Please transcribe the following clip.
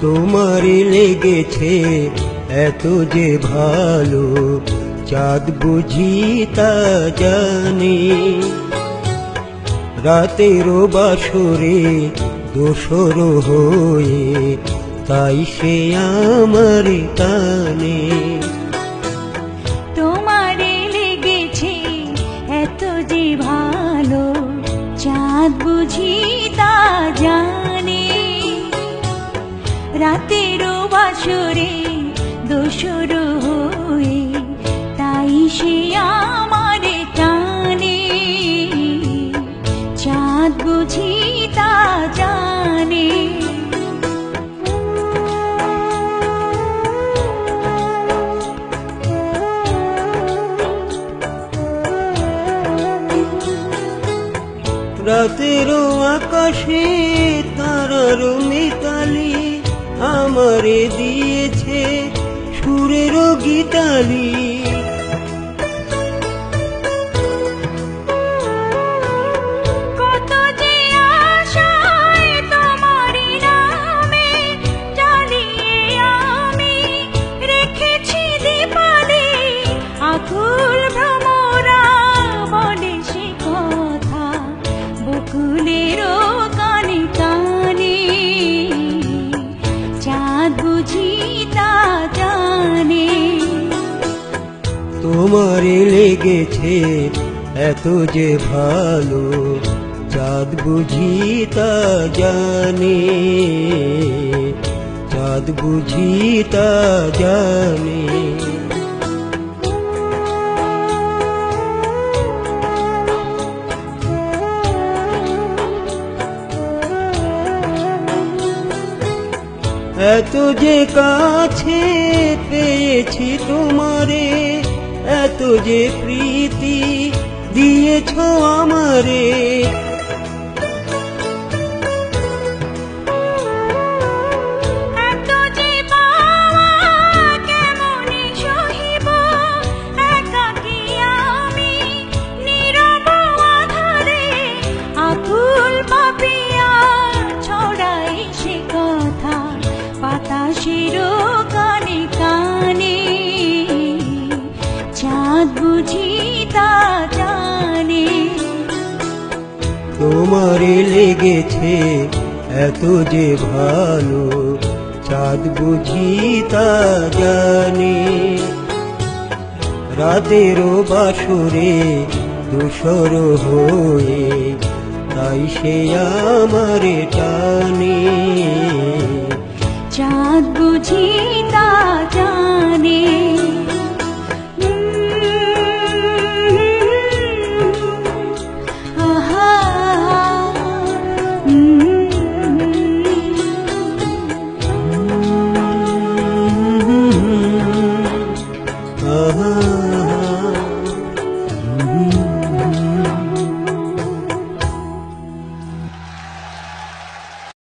তোমারই লেগেছে এত যে ভালো, চাঁদ বুঝি তা জানে। রাতেরও বাসরে দোসর হয়ে তাই সে আমার টানে। তোমারে লেগেছে এত যে ভালো চাঁদ বুঝি তা জানে। রাতেরও বাসরে দোসর হয়ে তাই সে আমার রাতেরও আকাশে তারার মিতালি আমারে দিয়েছে সুরেরও গীতালি। তোমারে লেগেছে এত যে ভালো, চাঁদ বুঝি তা জানে, চাঁদ বুঝি তা জানে। এত যে কাছে পেয়েছি তোমারে এত যে প্রীতি দিয়েছ আমারে তোমারে লেগেছে এত যে ভালো, চাঁদ বুঝি তা জানে। রাতেরও বাসরে দূষর হয়ে তাই সে আমারে টানে। চাঁদ বুঝি তা জানে।